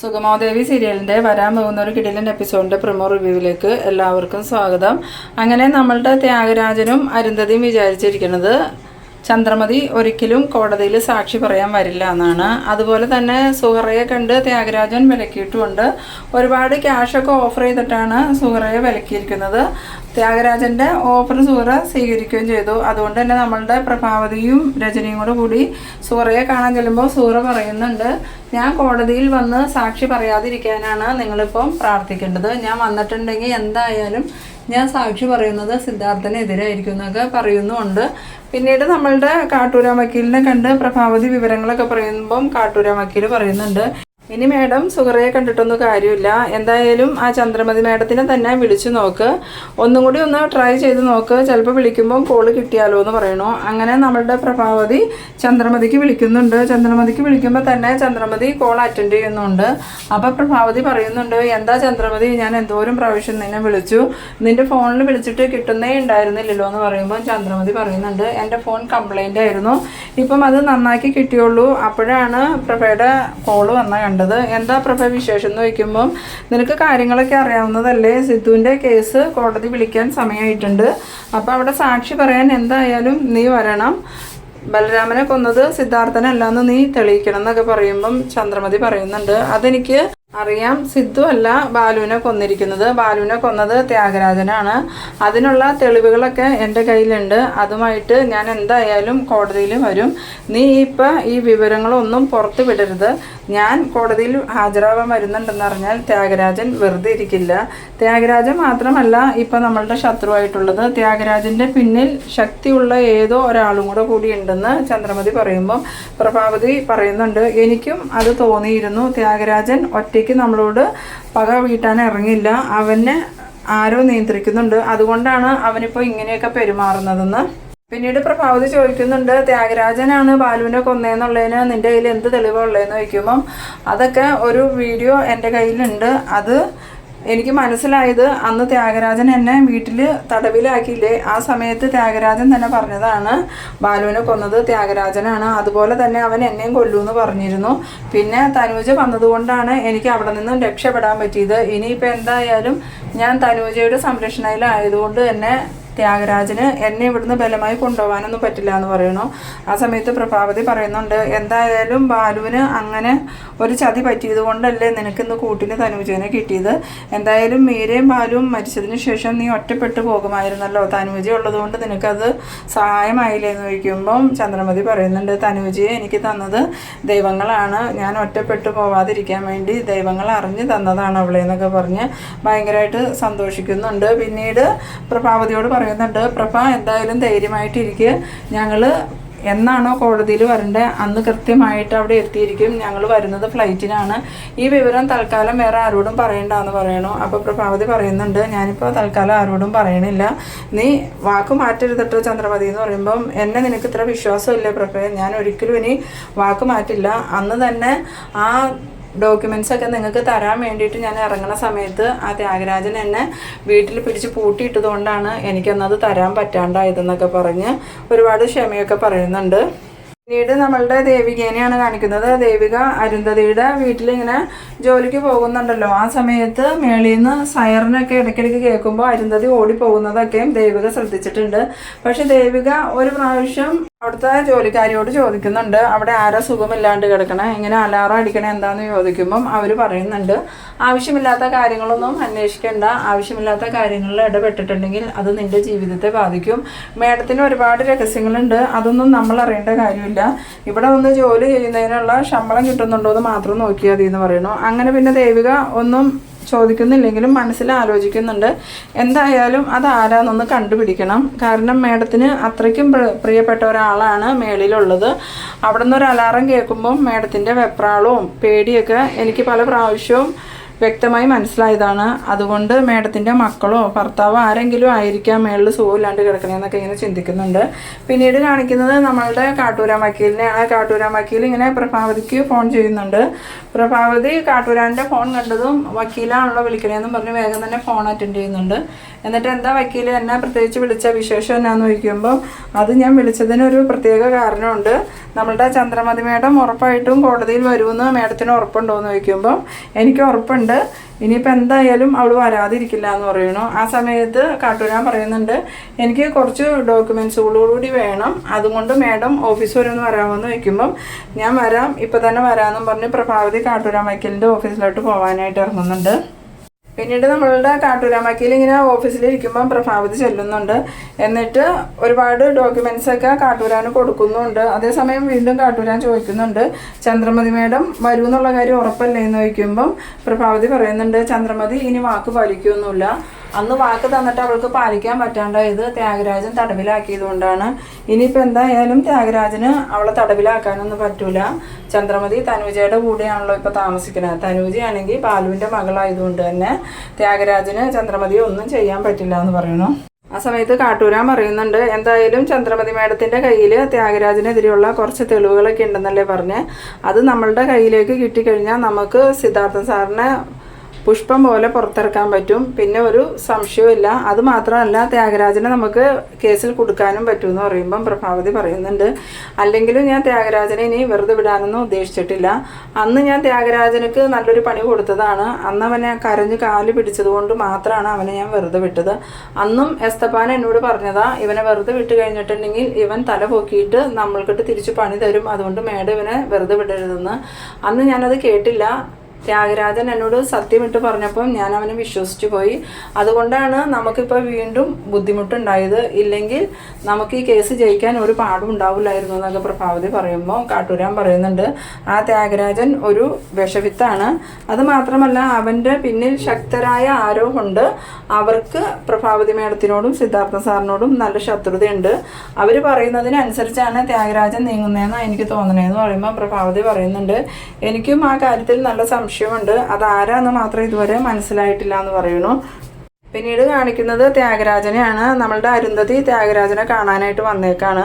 സുഗമോദേവി സീരിയലിന്റെ വരാൻ പോകുന്ന ഒരു കിടിലൻ എപ്പിസോഡിന്റെ പ്രമോ റിവ്യൂവിലേക്ക് എല്ലാവർക്കും സ്വാഗതം. അങ്ങനെ നമ്മളുടെ ത്യാഗരാജനും അരുന്ധതിയും വിചാരിച്ചിരിക്കുന്നത് ചന്ദ്രമതി ഒരിക്കലും കോടതിയിൽ സാക്ഷി പറയാൻ വരില്ല എന്നാണ്. അതുപോലെ തന്നെ സുഹറയെ കണ്ട് ത്യാഗരാജൻ വിലക്കിയിട്ടുമുണ്ട്. ഒരുപാട് ക്യാഷൊക്കെ ഓഫർ ചെയ്തിട്ടാണ് സുഹറയെ വിലക്കിയിരിക്കുന്നത്. ത്യാഗരാജന്റെ ഓഫർ സുഹറ സ്വീകരിക്കുകയും ചെയ്തു. അതുകൊണ്ട് തന്നെ നമ്മളുടെ പ്രഭാവതിയും രജനിയും കൂടെ കൂടി സുഹറയെ കാണാൻ ചെല്ലുമ്പോൾ സുഹറ പറയുന്നുണ്ട് ഞാൻ കോടതിയിൽ വന്ന് സാക്ഷി പറയാതിരിക്കാനാണ് നിങ്ങളിപ്പം പ്രാർത്ഥിക്കേണ്ടത്. ഞാൻ വന്നിട്ടുണ്ടെങ്കിൽ എന്തായാലും ഞാൻ സാക്ഷി പറയുന്നത് സിദ്ധാർത്ഥനെതിരായിരിക്കും എന്നൊക്കെ പറയുന്നുമുണ്ട്. പിന്നീട് നമ്മളുടെ കാട്ടൂരാ വക്കീലിനെ കണ്ട് പ്രഭാവതി വിവരങ്ങളൊക്കെ പറയുമ്പം കാട്ടൂരാ വക്കീൽ പറയുന്നുണ്ട്. ഇനി മാഡം സുഹറയെ കണ്ടിട്ടൊന്നും കാര്യമില്ല. എന്തായാലും ആ ചന്ദ്രമതി മാഡത്തിനെ തന്നെ വിളിച്ചു നോക്ക്. ഒന്നും കൂടി ഒന്ന് ട്രൈ ചെയ്ത് നോക്ക്. ചിലപ്പോൾ വിളിക്കുമ്പോൾ കോൾ കിട്ടിയാലോ എന്ന് പറയണു. അങ്ങനെ നമ്മളുടെ പ്രഭാവതി ചന്ദ്രമതിക്ക് വിളിക്കുന്നുണ്ട്. ചന്ദ്രമതിക്ക് വിളിക്കുമ്പോൾ തന്നെ ചന്ദ്രമതി കോൾ അറ്റൻഡ് ചെയ്യുന്നുണ്ട്. അപ്പോൾ പ്രഭാവതി പറയുന്നുണ്ട് എന്താ ചന്ദ്രമതി? ഞാൻ എന്തോരം പ്രാവശ്യം നിന്നെ വിളിച്ചു. നിന്റെ ഫോണിൽ വിളിച്ചിട്ട് കിട്ടുന്നേ ഉണ്ടായിരുന്നില്ലല്ലോ എന്ന് പറയുമ്പോൾ ചന്ദ്രമതി പറയുന്നുണ്ട്. എന്റെ ഫോൺ കംപ്ലൈന്റ് ആയിരുന്നു. ഇപ്പം അത് നന്നാക്കി കിട്ടിയുള്ളൂ. അപ്പോഴാണ് പ്രഭയുടെ കോൾ വന്ന കണ്ടത്. എന്താ പ്രഭ വിശേഷം എന്ന് ചോദിക്കുമ്പം നിനക്ക് കാര്യങ്ങളൊക്കെ അറിയാവുന്നതല്ലേ? സിദ്ധുവിന്റെ കേസ് കോടതി വിളിക്കാൻ സമയമായിട്ടുണ്ട്. അപ്പോൾ അവിടെ സാക്ഷി പറയാൻ എന്തായാലും നീ വരണം. ബലരാമനെ കൊന്നത് സിദ്ധാർത്ഥനല്ലാന്ന് നീ തെളിയിക്കണം എന്നൊക്കെ പറയുമ്പം ചന്ദ്രമതി പറയുന്നുണ്ട്. അതെനിക്ക് അറിയാം. സിദ്ധു അല്ല ബാലുവിനെ കൊന്നിരിക്കുന്നത്. ബാലുവിനെ കൊന്നത് ത്യാഗരാജനാണ്. അതിനുള്ള തെളിവുകളൊക്കെ എന്റെ കയ്യിലുണ്ട്. അതുമായിട്ട് ഞാൻ എന്തായാലും കോടതിയിൽ വരും. നീ ഇപ്പം ഈ വിവരങ്ങളൊന്നും പുറത്തു വിടരുത്. ഞാൻ കോടതിയിൽ ഹാജരാവാൻ വരുന്നുണ്ടെന്ന് പറഞ്ഞാൽ ത്യാഗരാജൻ വെറുതെ ഇരിക്കില്ല. ത്യാഗരാജൻ മാത്രമല്ല ഇപ്പം നമ്മളുടെ ശത്രുവായിട്ടുള്ളത്. ത്യാഗരാജന്റെ പിന്നിൽ ശക്തിയുള്ള ഏതോ ഒരാളും കൂടെ കൂടി ഉണ്ടെന്ന് ചന്ദ്രമതി പറയുമ്പം പ്രഭാവതി പറയുന്നുണ്ട്. എനിക്കും അത് തോന്നിയിരുന്നു. ത്യാഗരാജൻ ഒറ്റയ്ക്ക് നമ്മളോട് പക വീട്ടാൻ ഇറങ്ങില്ല. അവനെ ആരോ നിയന്ത്രിക്കുന്നുണ്ട്. അതുകൊണ്ടാണ് അവനിപ്പോൾ ഇങ്ങനെയൊക്കെ പെരുമാറുന്നതെന്ന് പിന്നീട് പ്രഭാവതി ചോദിക്കുന്നുണ്ട് ത്യാഗരാജനാണ് ബാലുവിനെ കൊന്നേന്നുള്ളതിന് നിന്റെ കയ്യിൽ എന്ത് തെളിവുള്ളതെന്ന് ചോദിക്കുമ്പം അതൊക്കെ ഒരു വീഡിയോ എന്റെ കയ്യിലുണ്ട്. അത് എനിക്ക് മനസ്സിലായത് അന്ന് ത്യാഗരാജൻ എന്നെ വീട്ടിൽ തടവിലാക്കിയില്ലേ? ആ സമയത്ത് ത്യാഗരാജൻ തന്നെ പറഞ്ഞതാണ് ബാലുവിനെ കൊന്നത് ത്യാഗരാജനാണ്. അതുപോലെ തന്നെ അവൻ എന്നെയും കൊല്ലൂന്ന് പറഞ്ഞിരുന്നു. പിന്നെ തനൂജ വന്നതുകൊണ്ടാണ് എനിക്ക് അവിടെ നിന്നും രക്ഷപ്പെടാൻ പറ്റിയത്. ഇനിയിപ്പോൾ എന്തായാലും ഞാൻ തനൂജയുടെ സംരക്ഷണയിലായതുകൊണ്ട് തന്നെ ത്യാഗരാജന് എന്നെ ഇവിടുന്ന് ബലമായി കൊണ്ടുപോകാനൊന്നും പറ്റില്ല എന്ന് പറയുന്നു. ആ സമയത്ത് പ്രഭാവതി പറയുന്നുണ്ട് എന്തായാലും ബാലുവിന് അങ്ങനെ ഒരു ചതി പറ്റിയത് കൊണ്ടല്ലേ നിനക്കിന്ന് കൂട്ടിന് തനുജനെ കിട്ടിയത്? എന്തായാലും മീരയും ബാലുവും മരിച്ചതിന് ശേഷം നീ ഒറ്റപ്പെട്ടു പോകുമായിരുന്നല്ലോ. തനൂജ ഉള്ളതുകൊണ്ട് നിനക്കത് സഹായമായില്ലേ എന്ന് ചോദിക്കുമ്പം ചന്ദ്രമതി പറയുന്നുണ്ട് തനുജയെ എനിക്ക് തന്നത് ദൈവങ്ങളാണ്. ഞാൻ ഒറ്റപ്പെട്ടു പോവാതിരിക്കാൻ വേണ്ടി ദൈവങ്ങൾ അറിഞ്ഞു തന്നതാണ് അവളെ എന്നൊക്കെ പറഞ്ഞ് ഭയങ്കരമായിട്ട് സന്തോഷിക്കുന്നുണ്ട്. പിന്നീട് പ്രഭാവതിയോട് പറയുന്നുണ്ട് പ്രഭ എന്തായാലും ധൈര്യമായിട്ടിരിക്കുക ഞങ്ങൾ എന്നാണോ കോടതിയിൽ വരേണ്ടത് അന്ന് കൃത്യമായിട്ട് അവിടെ എത്തിയിരിക്കും. ഞങ്ങൾ വരുന്നത് ഫ്ലൈറ്റിനാണ്. ഈ വിവരം തൽക്കാലം വേറെ ആരോടും പറയണ്ടെന്ന് പറയണു. അപ്പോൾ പ്രഭാവതി പറയുന്നുണ്ട് ഞാനിപ്പോൾ തൽക്കാലം ആരോടും പറയണില്ല. നീ വാക്ക് മാറ്റരുതട്ടോ ചന്ദ്രമതി എന്ന് പറയുമ്പം എന്നെ നിനക്ക് ഇത്ര വിശ്വാസമില്ലേ പ്രഭ? ഞാൻ ഒരിക്കലും ഇനി വാക്ക് മാറ്റില്ല. അന്ന് തന്നെ ആ ഡോക്യുമെൻസ് ഒക്കെ നിങ്ങൾക്ക് തരാൻ വേണ്ടിയിട്ട് ഞാൻ ഇറങ്ങുന്ന സമയത്ത് ആ ത്യാഗരാജൻ എന്നെ വീട്ടിൽ പിടിച്ച് പൂട്ടിയിട്ടതുകൊണ്ടാണ് എനിക്കന്നത് തരാൻ പറ്റാണ്ടായതെന്നൊക്കെ പറഞ്ഞ് ഒരുപാട് ക്ഷമയൊക്കെ പറയുന്നുണ്ട്. പിന്നീട് നമ്മളുടെ ദേവികേനെയാണ് കാണിക്കുന്നത്. ദേവിക അരുന്ധതിയുടെ വീട്ടിലിങ്ങനെ ജോലിക്ക് പോകുന്നുണ്ടല്ലോ. ആ സമയത്ത് മേളിൽ നിന്ന് സയറിനൊക്കെ ഇടയ്ക്കിടയ്ക്ക് കേൾക്കുമ്പോൾ അരുന്ധതി ഓടിപ്പോകുന്നതൊക്കെയും ദേവിക ശ്രദ്ധിച്ചിട്ടുണ്ട്. പക്ഷെ ദേവിക ഒരു പ്രാവശ്യം അവിടുത്തെ ജോലിക്കാരിയോട് ചോദിക്കുന്നുണ്ട് അവിടെ ആരാ സുഖമില്ലാണ്ട് കിടക്കണേ? എങ്ങനെ അലാറം അടിക്കണേ എന്താന്ന് ചോദിക്കുമ്പം അവർ പറയുന്നുണ്ട് ആവശ്യമില്ലാത്ത കാര്യങ്ങളൊന്നും അന്വേഷിക്കേണ്ട. ആവശ്യമില്ലാത്ത കാര്യങ്ങളിൽ ഇടപെട്ടിട്ടുണ്ടെങ്കിൽ അത് നിന്റെ ജീവിതത്തെ ബാധിക്കും. മേഡത്തിന് ഒരുപാട് രഹസ്യങ്ങളുണ്ട് അതൊന്നും നമ്മൾ അറിയേണ്ട കാര്യമില്ല. ഇവിടെ വന്ന് ജോലി ചെയ്യുന്നതിനുള്ള ശമ്പളം കിട്ടുന്നുണ്ടോ എന്ന് മാത്രം നോക്കിയാൽ മതി എന്ന് പറയുന്നു. അങ്ങനെ പിന്നെ ദേവിക ഒന്നും ചോദിക്കുന്നില്ലെങ്കിലും മനസ്സിൽ ആലോചിക്കുന്നുണ്ട്. എന്തായാലും അത് ആരാന്നൊന്ന് കണ്ടുപിടിക്കണം. കാരണം മേഡത്തിന് അത്രയ്ക്കും പ്രിയപ്പെട്ട ഒരാളാണ് മേളിലുള്ളത്. അവിടെ നിന്ന് ഒരു അലാറം കേൾക്കുമ്പം മേഡത്തിന്റെ വെപ്രാളവും പേടിയൊക്കെ എനിക്ക് പല പ്രാവശ്യവും വ്യക്തമായി മനസ്സിലായതാണ്. അതുകൊണ്ട് മേഡത്തിന്റെ മക്കളോ ഭർത്താവോ ആരെങ്കിലും ആയിരിക്കാം മേളിൽ സുഖമില്ലാണ്ട് കിടക്കണേന്നൊക്കെ ഇങ്ങനെ ചിന്തിക്കുന്നുണ്ട്. പിന്നീട് കാണിക്കുന്നത് നമ്മളുടെ കാട്ടൂരാൻ വക്കീലിനെയാണ്. കാട്ടൂരാൻ വക്കീൽ ഇങ്ങനെ പ്രഭാവതിക്ക് ഫോൺ ചെയ്യുന്നുണ്ട്. പ്രഭാവതി കാട്ടൂരാന്റെ ഫോൺ കണ്ടതും വക്കീലാണല്ലോ വിളിക്കണേന്നും പറഞ്ഞ് വേഗം തന്നെ ഫോൺ അറ്റൻഡ് ചെയ്യുന്നുണ്ട്. എന്നിട്ട് എന്താ വക്കീൽ എന്നെ പ്രത്യേകിച്ച് വിളിച്ച വിശേഷം എന്നാന്ന് ചോദിക്കുമ്പോൾ അത് ഞാൻ വിളിച്ചതിനൊരു പ്രത്യേക കാരണമുണ്ട്. നമ്മളുടെ ചന്ദ്രമതി മേഡം ഉറപ്പായിട്ടും കോടതിയിൽ വരുമെന്ന് മേഡത്തിന് ഉറപ്പുണ്ടോ എന്ന് ചോദിക്കുമ്പോൾ എനിക്ക് ഉറപ്പുണ്ട്. ഇനിയിപ്പോൾ എന്തായാലും അവൾ വരാതിരിക്കില്ല എന്ന് പറയണു ആ സമയത്ത് കാട്ടൂരാൻ പറയുന്നുണ്ട് എനിക്ക് കുറച്ച് ഡോക്യുമെൻസുകളോടുകൂടി വേണം. അതുകൊണ്ട് മേഡം ഓഫീസ് വരെ ഒന്ന് വരാമെന്ന് ചോദിക്കുമ്പം ഞാൻ വരാം. ഇപ്പം തന്നെ വരാമെന്നും പറഞ്ഞ് പ്രഭാവതി കാട്ടൂരാൻ വക്കീലിന്റെ ഓഫീസിലോട്ട് പോകാനായിട്ട് ഇറങ്ങുന്നുണ്ട്. പിന്നീട് നമ്മളുടെ കാട്ടൂരാമക്കയിൽ ഇങ്ങനെ ഓഫീസിലിരിക്കുമ്പം പ്രഭാവതി ചെല്ലുന്നുണ്ട്. എന്നിട്ട് ഒരുപാട് ഡോക്യുമെന്റ്സ് ഒക്കെ കാട്ടൂരാന് കൊടുക്കുന്നുണ്ട്. അതേസമയം വീണ്ടും കാട്ടൂരാൻ ചോദിക്കുന്നുണ്ട് ചന്ദ്രമതി മേഡം വരൂ എന്നുള്ള കാര്യം ഉറപ്പല്ലേ? എന്ന് ചോദിക്കുമ്പം പ്രഭാവതി പറയുന്നുണ്ട് ചന്ദ്രമതി ഇനി വാക്ക് പാലിക്കുകയൊന്നുമില്ല അന്ന് വാക്ക് തന്നിട്ട് അവൾക്ക് പാലിക്കാൻ പറ്റാണ്ടായത് ത്യാഗരാജൻ തടവിലാക്കിയതുകൊണ്ടാണ്. ഇനിയിപ്പോൾ എന്തായാലും ത്യാഗരാജന് അവളെ തടവിലാക്കാനൊന്നും പറ്റൂല. ചന്ദ്രമതി തനുജയുടെ കൂടെയാണല്ലോ ഇപ്പോൾ താമസിക്കുന്നത്. തനുജയാണെങ്കിൽ ബാലുവിന്റെ മകളായതുകൊണ്ട് തന്നെ ത്യാഗരാജന് ചന്ദ്രമതിയെ ഒന്നും ചെയ്യാൻ പറ്റില്ല എന്ന് പറയുന്നു. ആ സമയത്ത് കാട്ടൂരാൻ പറയുന്നുണ്ട് എന്തായാലും ചന്ദ്രമതി മേഡത്തിന്റെ കയ്യിൽ ത്യാഗരാജനെതിരെയുള്ള കുറച്ച് തെളിവുകളൊക്കെ ഉണ്ടെന്നല്ലേ പറഞ്ഞ്. അത് നമ്മളുടെ കയ്യിലേക്ക് കിട്ടിക്കഴിഞ്ഞാൽ നമുക്ക് സിദ്ധാർത്ഥൻ സാറിനെ പുഷ്പം പോലെ പുറത്തിറക്കാൻ പറ്റും. പിന്നെ ഒരു സംശയമില്ല അത് മാത്രമല്ല ത്യാഗരാജനെ നമുക്ക് കേസിൽ കൊടുക്കാനും പറ്റും എന്ന് പറയുമ്പം പ്രഭാവതി പറയുന്നുണ്ട്. അല്ലെങ്കിലും ഞാൻ ത്യാഗരാജനെ ഇനി വെറുതെ വിടാനൊന്നും ഉദ്ദേശിച്ചിട്ടില്ല. അന്ന് ഞാൻ ത്യാഗരാജനക്ക് നല്ലൊരു പണി കൊടുത്തതാണ്. അന്ന് അവനെ കരഞ്ഞ് കാൽ പിടിച്ചതുകൊണ്ട് മാത്രമാണ് അവനെ ഞാൻ വെറുതെ വിട്ടത്. അന്നും എസ്തപ്പാൻ എന്നോട് പറഞ്ഞതാ ഇവനെ വെറുതെ വിട്ട് കഴിഞ്ഞിട്ടുണ്ടെങ്കിൽ ഇവൻ തല പൊക്കിയിട്ട് നമ്മൾക്കിട്ട് തിരിച്ച് പണി തരും. അതുകൊണ്ട് മേഡം ഇവനെ വെറുതെ വിടരുതെന്ന്. അന്ന് ഞാനത് കേട്ടില്ല. ത്യാഗരാജൻ എന്നോട് സത്യമിട്ട് പറഞ്ഞപ്പം ഞാൻ അവനെ വിശ്വസിച്ചു പോയി. അതുകൊണ്ടാണ് നമുക്കിപ്പോൾ വീണ്ടും ബുദ്ധിമുട്ടുണ്ടായത്. ഇല്ലെങ്കിൽ നമുക്ക് ഈ കേസ് ജയിക്കാൻ ഒരു പാടും ഉണ്ടാവില്ലായിരുന്നു എന്നൊക്കെ പ്രഭാവതി പറയുമ്പോൾ കാട്ടൂരാൻ പറയുന്നുണ്ട്. ആ ത്യാഗരാജൻ ഒരു വിഷവിത്താണ്. അത് മാത്രമല്ല അവന്റെ പിന്നിൽ ശക്തരായ ആരോ ഉണ്ട്. അവർക്ക് പ്രഭാവതി മേഡത്തിനോടും സിദ്ധാർത്ഥ സാറിനോടും നല്ല ശത്രുതയുണ്ട്. അവർ പറയുന്നതിനനുസരിച്ചാണ് ത്യാഗരാജൻ നീങ്ങുന്നതെന്ന് എനിക്ക് തോന്നണേന്ന് പറയുമ്പോൾ പ്രഭാവതി പറയുന്നുണ്ട്. എനിക്കും ആ കാര്യത്തിൽ നല്ല സംശയമുണ്ട്. അതാരാന്ന് മാത്രം ഇതുവരെ മനസ്സിലായിട്ടില്ല എന്ന് പറയുന്നു. പിന്നീട് കാണിക്കുന്നത് ത്യാഗരാജനെയാണ്. നമ്മളുടെ അരുന്ധതി ത്യാഗരാജനെ കാണാനായിട്ട് വന്നേക്കാണ്.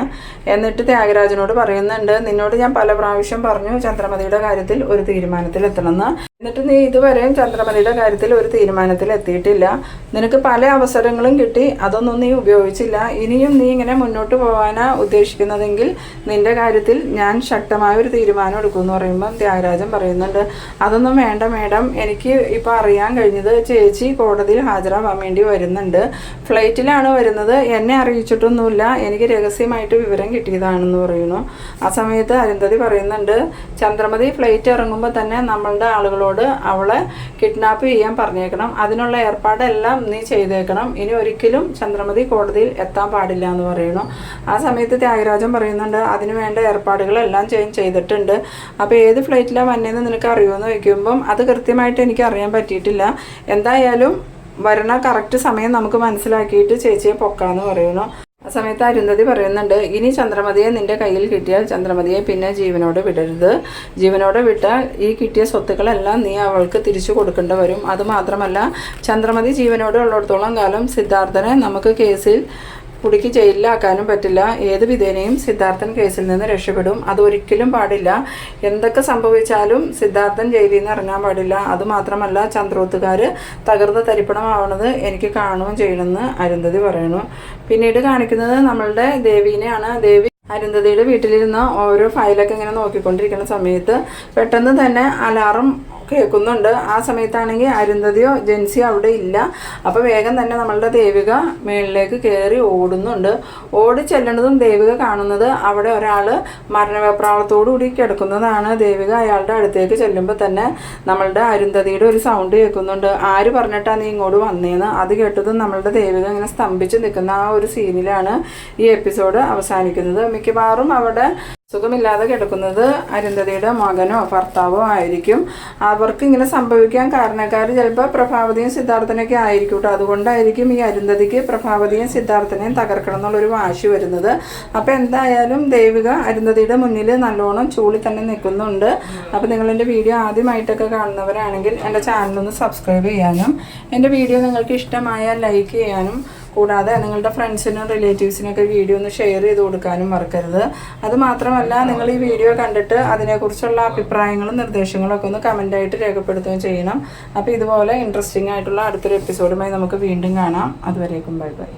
എന്നിട്ട് ത്യാഗരാജനോട് പറയുന്നുണ്ട് നിന്നോട് ഞാൻ പല പ്രാവശ്യം പറഞ്ഞു ചന്ദ്രമതിയുടെ കാര്യത്തിൽ ഒരു തീരുമാനത്തിൽ എത്തണമെന്ന് എന്നിട്ട് നീ ഇതുവരെയും ചന്ദ്രമതിയുടെ കാര്യത്തിൽ ഒരു തീരുമാനത്തിൽ എത്തിയിട്ടില്ല. നിനക്ക് പല അവസരങ്ങളും കിട്ടി. അതൊന്നും നീ ഉപയോഗിച്ചില്ല. ഇനിയും നീ ഇങ്ങനെ മുന്നോട്ട് പോകാനാ ഉദ്ദേശിക്കുന്നതെങ്കിൽ നിന്റെ കാര്യത്തിൽ ഞാൻ ശക്തമായ ഒരു തീരുമാനം എടുക്കുമെന്ന് പറയുമ്പം ത്യാഗരാജൻ പറയുന്നുണ്ട്. അതൊന്നും വേണ്ട മേഡം. എനിക്ക് ഇപ്പോൾ അറിയാൻ കഴിഞ്ഞത് ചേച്ചി കോടതിയിൽ ഹാജരാവാൻ വേണ്ടി വരുന്നുണ്ട്. ഫ്ലൈറ്റിലാണ് വരുന്നത്. എന്നെ അറിയിച്ചിട്ടൊന്നുമില്ല. എനിക്ക് രഹസ്യമായിട്ട് വിവരം കിട്ടിയതാണെന്ന് പറയുന്നു. ആ സമയത്ത് അരുന്ധതി പറയുന്നുണ്ട് ചന്ദ്രമതി ഫ്ലൈറ്റ് ഇറങ്ങുമ്പോൾ തന്നെ നമ്മളുടെ ആളുകളോട് അവളെ കിഡ്നാപ്പ് ചെയ്യാൻ പറഞ്ഞേക്കണം. അതിനുള്ള ഏർപ്പാടെല്ലാം നീ ചെയ്തേക്കണം. ഇനി ഒരിക്കലും ചന്ദ്രമതി കോടതിയിൽ എത്താൻ പാടില്ല എന്ന് പറയുന്നു. ആ സമയത്ത് ത്യാഗരാജൻ പറയുന്നുണ്ട് അതിനു വേണ്ട ഏർപ്പാടുകളെല്ലാം ചെയ്യും ചെയ്തിട്ടുണ്ട്. അപ്പോൾ ഏത് ഫ്ലൈറ്റിലാണ് വന്നതെന്ന് നിനക്ക് അറിയുമെന്ന് ചോദിക്കുമ്പം അത് കൃത്യമായിട്ട് എനിക്ക് അറിയാൻ പറ്റിയിട്ടില്ല. എന്തായാലും വരണ കറക്റ്റ് സമയം നമുക്ക് മനസ്സിലാക്കിയിട്ട് ചേച്ചിയെ പൊക്കാന്ന് പറയുന്നു. ആ സമയത്ത് അരുന്ധതി പറയുന്നുണ്ട് ഇനി ചന്ദ്രമതിയെ നിന്റെ കയ്യിൽ കിട്ടിയാൽ ചന്ദ്രമതിയെ പിന്നെ ജീവനോട് വിടരുത്. ജീവനോട് വിട്ടാൽ ഈ കിട്ടിയ സ്വത്തുക്കളെല്ലാം നീ അവൾക്ക് തിരിച്ചു കൊടുക്കേണ്ടി വരും. അതുമാത്രമല്ല ചന്ദ്രമതി ജീവനോട് ഉള്ളിടത്തോളം കാലം സിദ്ധാർത്ഥനെ നമുക്ക് കേസിൽ കുടുക്കി ജയിലിലാക്കാനും പറ്റില്ല. ഏത് വിധേനയും സിദ്ധാർത്ഥൻ കേസിൽ നിന്ന് രക്ഷപ്പെടും. അതൊരിക്കലും പാടില്ല. എന്തൊക്കെ സംഭവിച്ചാലും സിദ്ധാർത്ഥൻ ജയിലിൽ നിന്ന് ഇറങ്ങാൻ പാടില്ല. അതുമാത്രമല്ല ചന്ദ്രോത്തുകാർ തകർന്ന് തരിപ്പണമാവണത് എനിക്ക് കാണുകയും ചെയ്യണമെന്ന് അരുന്ധതി പറയുന്നു. പിന്നീട് കാണിക്കുന്നത് നമ്മളുടെ ദേവീനെയാണ്. ദേവി അരുന്ധതിയുടെ വീട്ടിലിരുന്ന് ഓരോ ഫയലൊക്കെ ഇങ്ങനെ നോക്കിക്കൊണ്ടിരിക്കുന്ന സമയത്ത് പെട്ടെന്ന് തന്നെ അലാറം കേൾക്കുന്നുണ്ട്. ആ സമയത്താണെങ്കിൽ അരുന്ധതിയോ ജെൻസിയോ അവിടെ ഇല്ല. അപ്പോൾ വേഗം തന്നെ നമ്മളുടെ ദേവിക മേളിലേക്ക് കയറി ഓടുന്നുണ്ട്. ഓടി ചെല്ലുന്നതും ദേവിക കാണുന്നത് അവിടെ ഒരാൾ മരണവെപ്രാളത്തോടുകൂടി കിടക്കുന്നതാണ്. ദേവിക അയാളുടെ അടുത്തേക്ക് ചെല്ലുമ്പോൾ തന്നെ നമ്മളുടെ അരുന്ധതിയുടെ ഒരു സൗണ്ട് കേൾക്കുന്നുണ്ട്. ആര് പറഞ്ഞിട്ടാ നീ ഇങ്ങോട്ട് വന്നേന്ന്? അത് കേട്ടതും നമ്മളുടെ ദേവിക ഇങ്ങനെ സ്തംഭിച്ച് നിൽക്കുന്ന ആ ഒരു സീനിലാണ് ഈ എപ്പിസോഡ് അവസാനിക്കുന്നത്. മിക്കവാറും അവിടെ സുഖമില്ലാതെ കിടക്കുന്നത് അരുന്ധതിയുടെ മകനോ ഭർത്താവോ ആയിരിക്കും. അവർക്ക് ഇങ്ങനെ സംഭവിക്കാൻ കാരണക്കാർ ചിലപ്പോൾ പ്രഭാവതിയും സിദ്ധാർത്ഥനൊക്കെ ആയിരിക്കും കേട്ടോ. അതുകൊണ്ടായിരിക്കും ഈ അരുന്ധതിക്ക് പ്രഭാവതിയും സിദ്ധാർത്ഥനെയും തകർക്കണം എന്നുള്ളൊരു വാശി വരുന്നത്. അപ്പോൾ എന്തായാലും ദേവിക അരുന്ധതിയുടെ മുന്നിൽ നല്ലോണം ചൂളി തന്നെ നിൽക്കുന്നുണ്ട്. അപ്പോൾ നിങ്ങളെന്റെ വീഡിയോ ആദ്യമായിട്ടൊക്കെ കാണുന്നവരാണെങ്കിൽ എന്റെ ചാനലൊന്ന് സബ്സ്ക്രൈബ് ചെയ്യാനും എന്റെ വീഡിയോ നിങ്ങൾക്ക് ഇഷ്ടമായാൽ ലൈക്ക് ചെയ്യാനും കൂടാതെ നിങ്ങളുടെ ഫ്രണ്ട്സിനും റിലേറ്റീവ്സിനൊക്കെ വീഡിയോ ഒന്ന് ഷെയർ ചെയ്ത് കൊടുക്കാനും മറക്കരുത്. അത് മാത്രമല്ല നിങ്ങൾ ഈ വീഡിയോ കണ്ടിട്ട് അതിനെക്കുറിച്ചുള്ള അഭിപ്രായങ്ങളും നിർദ്ദേശങ്ങളും ഒക്കെ ഒന്ന് കമന്റായിട്ട് രേഖപ്പെടുത്തുകയും ചെയ്യണം. അപ്പോൾ ഇതുപോലെ ഇൻട്രസ്റ്റിംഗ് ആയിട്ടുള്ള അടുത്തൊരു എപ്പിസോഡുമായി നമുക്ക് വീണ്ടും കാണാം. അതുവരേക്കും ബൈ ബൈ